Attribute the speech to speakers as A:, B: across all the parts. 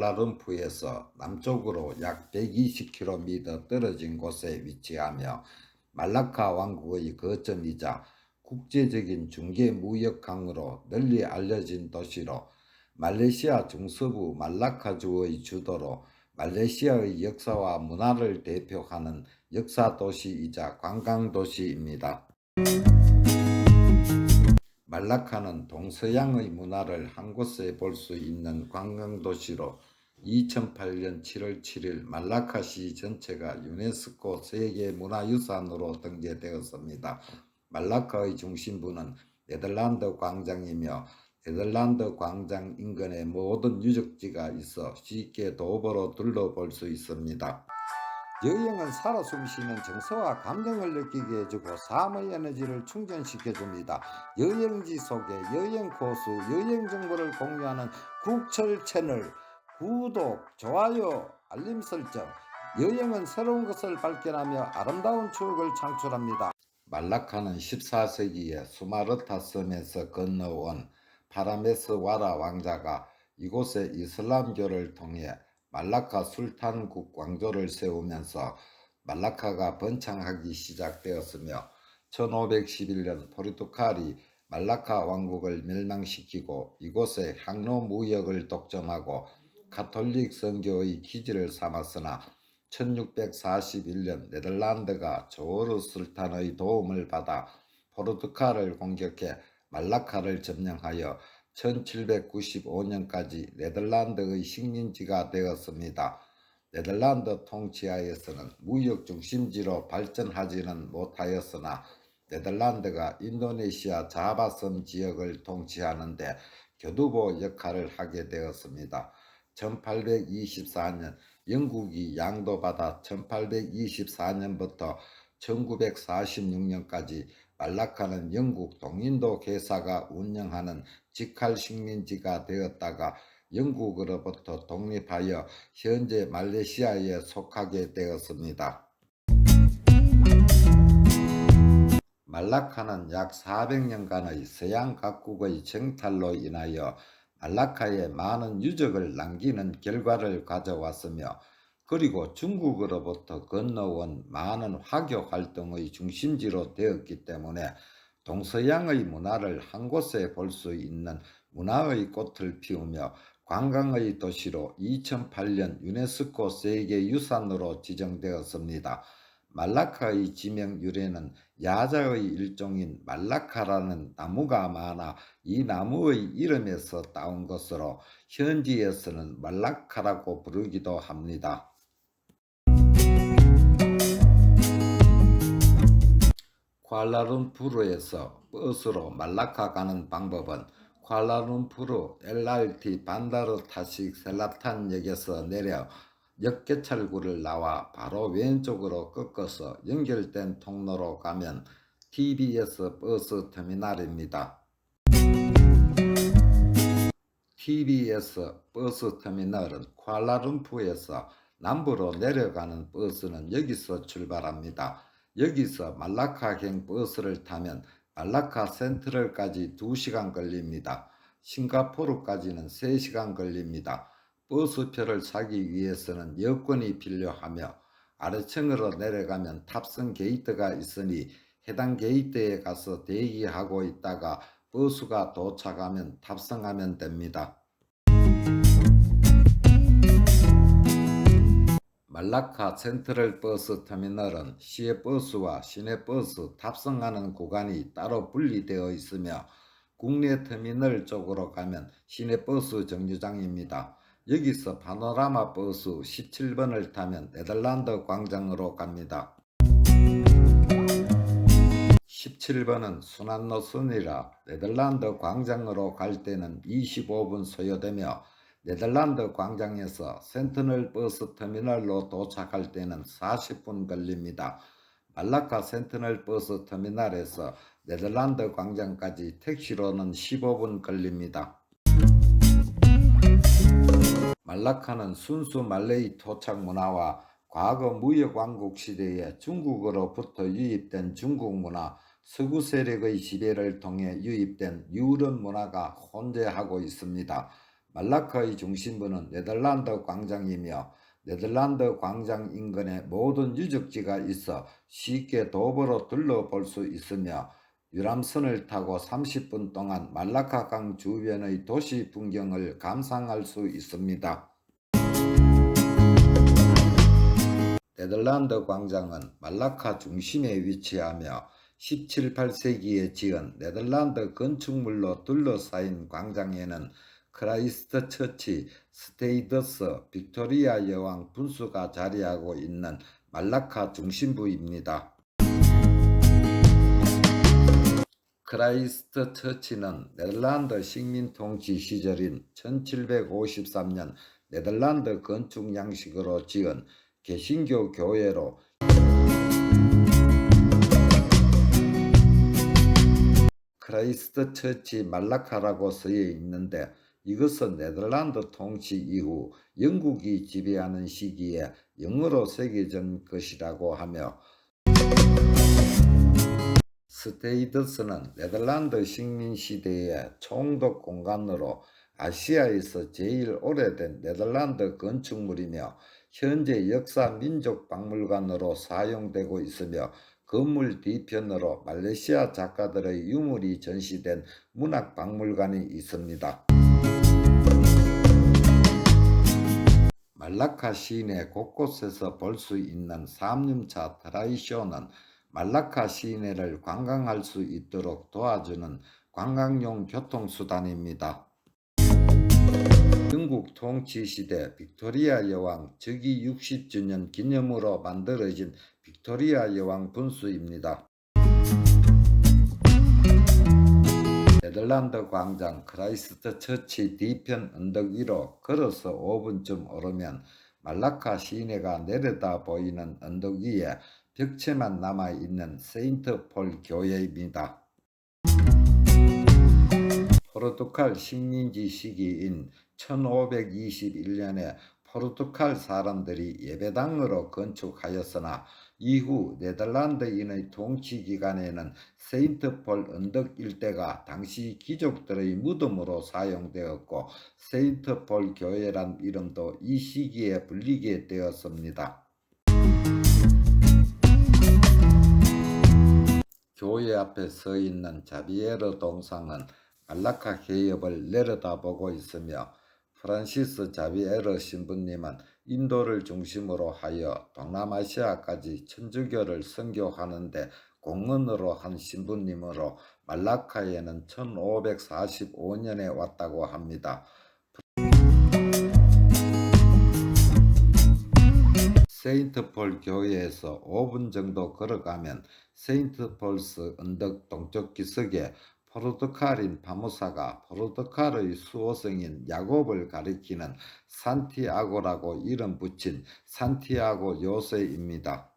A: 쿠알라룸푸에서 남쪽으로 약 120km 떨어진 곳에 위치하며 말라카 왕국의 거점이자 국제적인 중개 무역 강으로 널리 알려진 도시로 말레이시아 중서부 말라카주의 주도로 말레이시아의 역사와 문화를 대표하는 역사 도시이자 관광 도시입니다. 말라카는 동서양의 문화를 한 곳에 볼 수 있는 관광 도시로 2008년 7월 7일 말라카시 전체가 유네스코 세계문화유산으로 등재되었습니다. 말라카의 중심부는 네덜란드 광장이며 네덜란드 광장 인근에 모든 유적지가 있어 쉽게 도보로 둘러볼 수 있습니다. 여행은 살아 숨쉬는 정서와 감정을 느끼게 해주고 삶의 에너지를 충전시켜줍니다. 여행지 속에 여행 코스, 여행 정보를 공유하는 국철 채널 구독, 좋아요, 알림 설정. 여행은 새로운 것을 발견하며 아름다운 추억을 창출합니다. 말라카는 14세기에 수마르타 섬에서 건너온 파라메스 와라 왕자가 이곳에 이슬람교를 통해 말라카 술탄국 왕조를 세우면서 말라카가 번창하기 시작되었으며 1511년 포르투갈이 말라카 왕국을 멸망시키고 이곳에 항로 무역을 독점하고 가톨릭 선교의 기지를 삼았으나 1641년 네덜란드가 조르 술탄의 도움을 받아 포르투갈을 공격해 말라카를 점령하여 1795년까지 네덜란드의 식민지가 되었습니다. 네덜란드 통치하에서는 무역 중심지로 발전하지는 못하였으나 네덜란드가 인도네시아 자바섬 지역을 통치하는데 교두보 역할을 하게 되었습니다. 1824년 영국이 양도받아 1824년부터 1946년까지 말라카는 영국 동인도 개사가 운영하는 직할 식민지가 되었다가 영국으로부터 독립하여 현재 말레이시아에 속하게 되었습니다. 말라카는 약 400년간의 서양 각국의 정탈로 인하여 말라카에 많은 유적을 남기는 결과를 가져왔으며 그리고 중국으로부터 건너온 많은 화교 활동의 중심지로 되었기 때문에 동서양의 문화를 한 곳에 볼 수 있는 문화의 꽃을 피우며 관광의 도시로 2008년 유네스코 세계유산으로 지정되었습니다. 말라카의 지명 유래는 야자의 일종인 말라카라는 나무가 많아 이 나무의 이름에서 따온 것으로 현지에서는 말라카라고 부르기도 합니다. 쿠알라룸푸르에서 버스로 말라카 가는 방법은 쿠알라룸푸르 LRT 반다르 타식 셀라탄 역에서 내려 역개찰구를 나와 바로 왼쪽으로 꺾어서 연결된 통로로 가면 TBS 버스 터미널입니다. TBS 버스 터미널은 쿠알라룸푸에서 남부로 내려가는 버스는 여기서 출발합니다. 여기서 말라카행 버스를 타면 말라카 센트럴까지 2시간 걸립니다. 싱가포르까지는 3시간 걸립니다. 버스표를 사기 위해서는 여권이 필요하며 아래층으로 내려가면 탑승 게이트가 있으니 해당 게이트에 가서 대기하고 있다가 버스가 도착하면 탑승하면 됩니다. 말라카 센트럴 버스 터미널은 시외 버스와 시내 버스 탑승하는 구간이 따로 분리되어 있으며 국내 터미널 쪽으로 가면 시내 버스 정류장입니다. 여기서 파노라마 버스 17번을 타면 네덜란드 광장으로 갑니다. 17번은 순환 노선이라 네덜란드 광장으로 갈 때는 25분 소요되며 네덜란드 광장에서 센트널 버스 터미널로 도착할 때는 40분 걸립니다. 말라카 센트널 버스 터미널에서 네덜란드 광장까지 택시로는 15분 걸립니다. 말라카는 순수 말레이 토착 문화와 과거 무역 왕국 시대에 중국으로부터 유입된 중국 문화, 서구 세력의 지배를 통해 유입된 유럽 문화가 혼재하고 있습니다. 말라카의 중심부는 네덜란드 광장이며 네덜란드 광장 인근에 모든 유적지가 있어 쉽게 도보로 둘러볼 수 있으며 유람선을 타고 30분 동안 말라카 강 주변의 도시 풍경을 감상할 수 있습니다. 네덜란드 광장은 말라카 중심에 위치하며 17, 8세기에 지은 네덜란드 건축물로 둘러싸인 광장에는 크라이스트 처치, 스테이더스, 빅토리아 여왕 분수가 자리하고 있는 말라카 중심부입니다. 크라이스트 처치는 네덜란드 식민 통치 시절인 1753년 네덜란드 건축 양식으로 지은 개신교 교회로 크라이스트 처치 말라카라고 쓰여 있는데 이것은 네덜란드 통치 이후 영국이 지배하는 시기에 영어로 새겨진 것이라고 하며 스테이더스는 네덜란드 식민 시대의 총독 공간으로 아시아에서 제일 오래된 네덜란드 건축물이며 현재 역사 민족 박물관으로 사용되고 있으며 건물 뒤편으로 말레이시아 작가들의 유물이 전시된 문학 박물관이 있습니다. 말라카 시내 곳곳에서 볼 수 있는 삼륜차 트라이쇼는 말라카 시내를 관광할 수 있도록 도와주는 관광용 교통수단입니다. 영국 통치 시대 빅토리아 여왕 즉위 60주년 기념으로 만들어진 빅토리아 여왕 분수입니다. 네덜란드 광장 크라이스트 처치 뒤편 언덕 위로 걸어서 5분쯤 오르면 말라카 시내가 내려다 보이는 언덕 위에 벽체만 남아 있는 세인트 폴 교회입니다. 포르투갈 식민지 시기인 1521년에 포르투갈 사람들이 예배당으로 건축하였으나 이후 네덜란드인의 통치 기간에는 세인트폴 언덕 일대가 당시 귀족들의 무덤으로 사용되었고 세인트폴 교회란 이름도 이 시기에 불리게 되었습니다. 교회 앞에 서 있는 자비에르 동상은 말라카 해협을 내려다보고 있으며 프란시스 자비에르 신부님은 인도를 중심으로 하여 동남아시아까지 천주교를 선교하는데 공헌으로 한 신부님으로 말라카에는 1545년에 왔다고 합니다. 세인트폴 교회에서 5분 정도 걸어가면 세인트폴스 언덕 동쪽 기슭에 포르투갈인 파무사가 포르투갈의 수호성인 야곱을 가리키는 산티아고라고 이름 붙인 산티아고 요새입니다.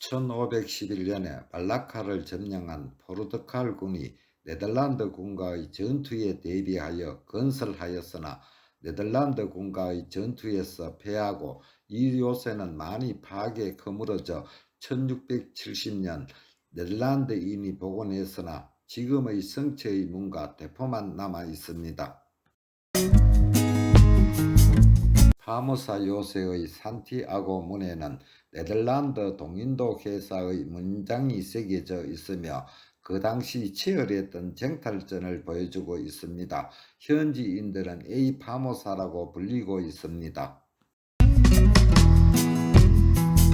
A: 1511년에 말라카를 점령한 포르투갈군이 네덜란드 군과의 전투에 대비하여 건설하였으나 네덜란드 군과의 전투에서 패하고 이 요새는 많이 파괴 거물어져 1670년 네덜란드인이 복원했으나 지금의 성체의 문과 대포만 남아 있습니다. 파무사 요새의 산티아고 문에는 네덜란드 동인도 회사의 문장이 새겨져 있으며 그 당시 치열했던 쟁탈전을 보여주고 있습니다. 현지인들은 A 파모사라고 불리고 있습니다.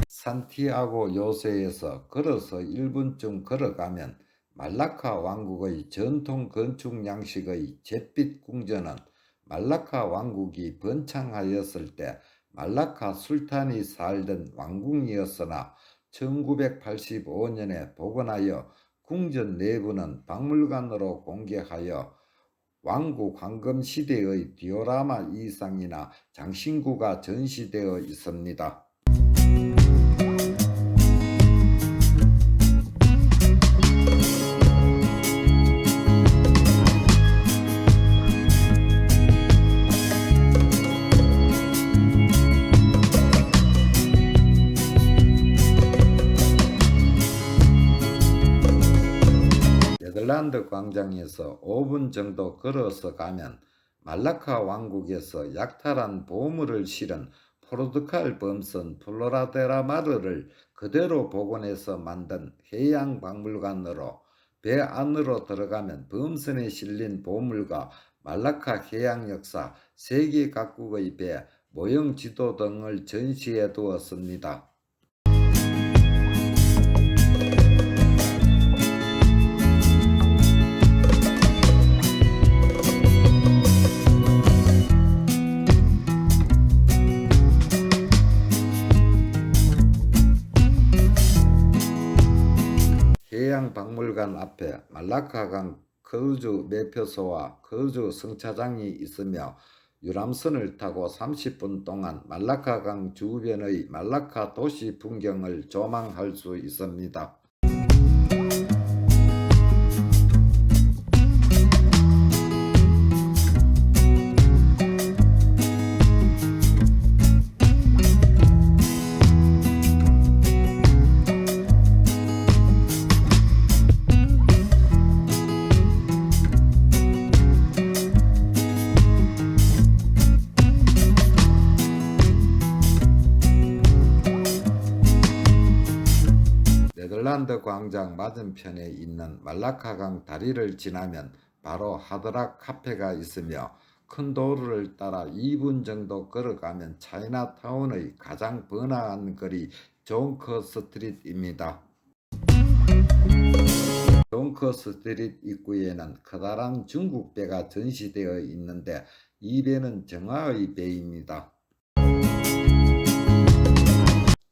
A: 산티아고 요새에서 걸어서 1분쯤 걸어가면 말라카 왕국의 전통 건축 양식의 잿빛 궁전은 말라카 왕국이 번창하였을 때 말라카 술탄이 살던 왕궁이었으나 1985년에 복원하여 궁전 내부는 박물관으로 공개하여 왕국 황금 시대의 디오라마 이상이나 장신구가 전시되어 있습니다. 네덜란드 광장에서 5분 정도 걸어서 가면 말라카 왕국에서 약탈한 보물을 실은 포르투갈 범선 플로라데라 마르를 그대로 복원해서 만든 해양 박물관으로 배 안으로 들어가면 범선에 실린 보물과 말라카 해양 역사, 세계 각국의 배, 모형 지도 등을 전시해 두었습니다. 말라카강 거주 매표소와 거주 성차장이 있으며 유람선을 타고 30분 동안 말라카강 주변의 말라카 도시 풍경을 조망할 수 있습니다. 네덜란드 광장 맞은편에 있는 말라카강 다리를 지나면 바로 하드락 카페가 있으며 큰 도로를 따라 2분 정도 걸어가면 차이나타운의 가장 번화한 거리 존커 스트릿입니다. 존커 스트릿 입구에는 커다란 중국 배가 전시되어 있는데 이 배는 정화의 배입니다.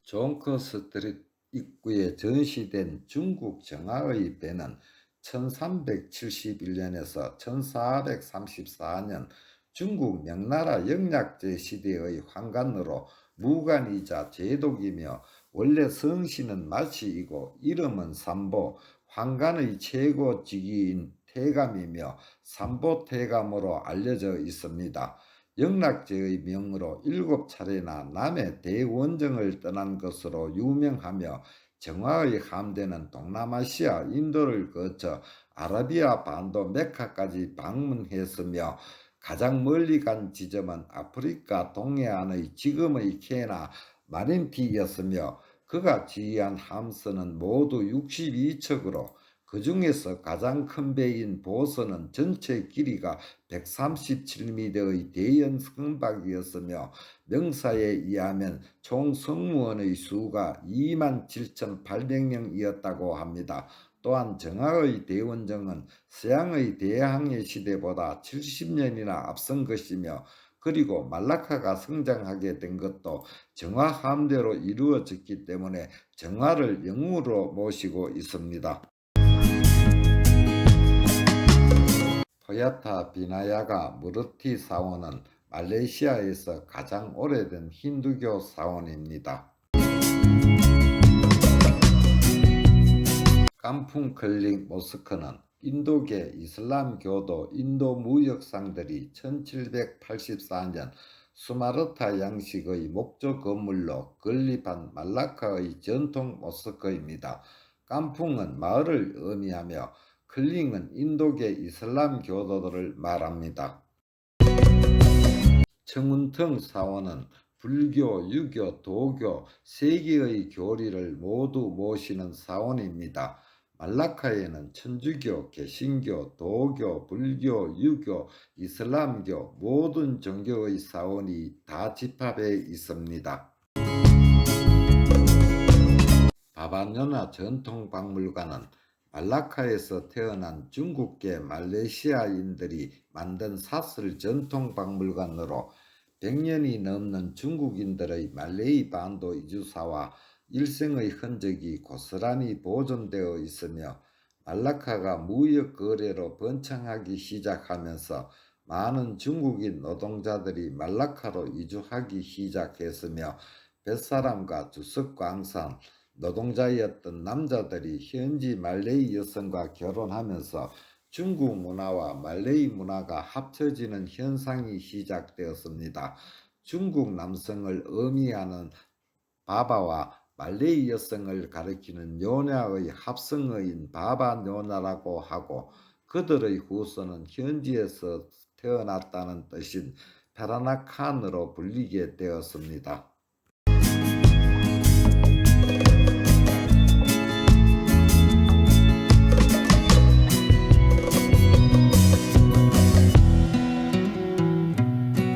A: 존커 스트릿 입구에 전시된 중국 정화의 배는 1371년에서 1434년 중국 명나라 영약제 시대의 황관으로 무관이자 제독이며 원래 성씨는 마씨이고 이름은 삼보, 황간의 최고 직위인 태감이며 삼보태감으로 알려져 있습니다. 영락제의 명으로 일곱 차례나 남의 대원정을 떠난 것으로 유명하며 정화의 함대는 동남아시아 인도를 거쳐 아라비아 반도 메카까지 방문했으며 가장 멀리 간 지점은 아프리카 동해안의 지금의 케나 마린티였으며 그가 지휘한 함선은 모두 62척으로 그 중에서 가장 큰 배인 보선은 전체 길이가 137m의 대연 성박이었으며 명사에 의하면 총 승무원의 수가 27,800명이었다고 합니다. 또한 정하의 대원정은 서양의 대항해 시대보다 70년이나 앞선 것이며 그리고 말라카가 성장하게 된 것도 정화 함대로 이루어졌기 때문에 정화를 영웅으로 모시고 있습니다. 포야타 비나야가 무르티 사원은 말레이시아에서 가장 오래된 힌두교 사원입니다. 깜풍클릭 모스크는 인도계 이슬람교도 인도 무역상들이 1784년 수마르타 양식의 목조 건물로 건립한 말라카의 전통 모스크입니다. 깜풍은 마을을 의미하며 클링은 인도계 이슬람 교도들을 말합니다. 청운텅 사원은 불교, 유교, 도교 세 개의 교리를 모두 모시는 사원입니다. 말라카에는 천주교, 개신교, 도교, 불교, 유교, 이슬람교 모든 종교의 사원이 다 집합해 있습니다. 바바뇨나 전통박물관은 말라카에서 태어난 중국계 말레이시아인들이 만든 사슬 전통 박물관으로 100년이 넘는 중국인들의 말레이 반도 이주사와 일생의 흔적이 고스란히 보존되어 있으며 말라카가 무역 거래로 번창하기 시작하면서 많은 중국인 노동자들이 말라카로 이주하기 시작했으며 뱃사람과 주석광산 노동자였던 남자들이 현지 말레이 여성과 결혼하면서 중국 문화와 말레이 문화가 합쳐지는 현상이 시작되었습니다. 중국 남성을 의미하는 바바와 말레이 여성을 가리키는 뇨냐의 합성어인 바바뇨냐라고 하고 그들의 후손은 현지에서 태어났다는 뜻인 페라나칸으로 불리게 되었습니다.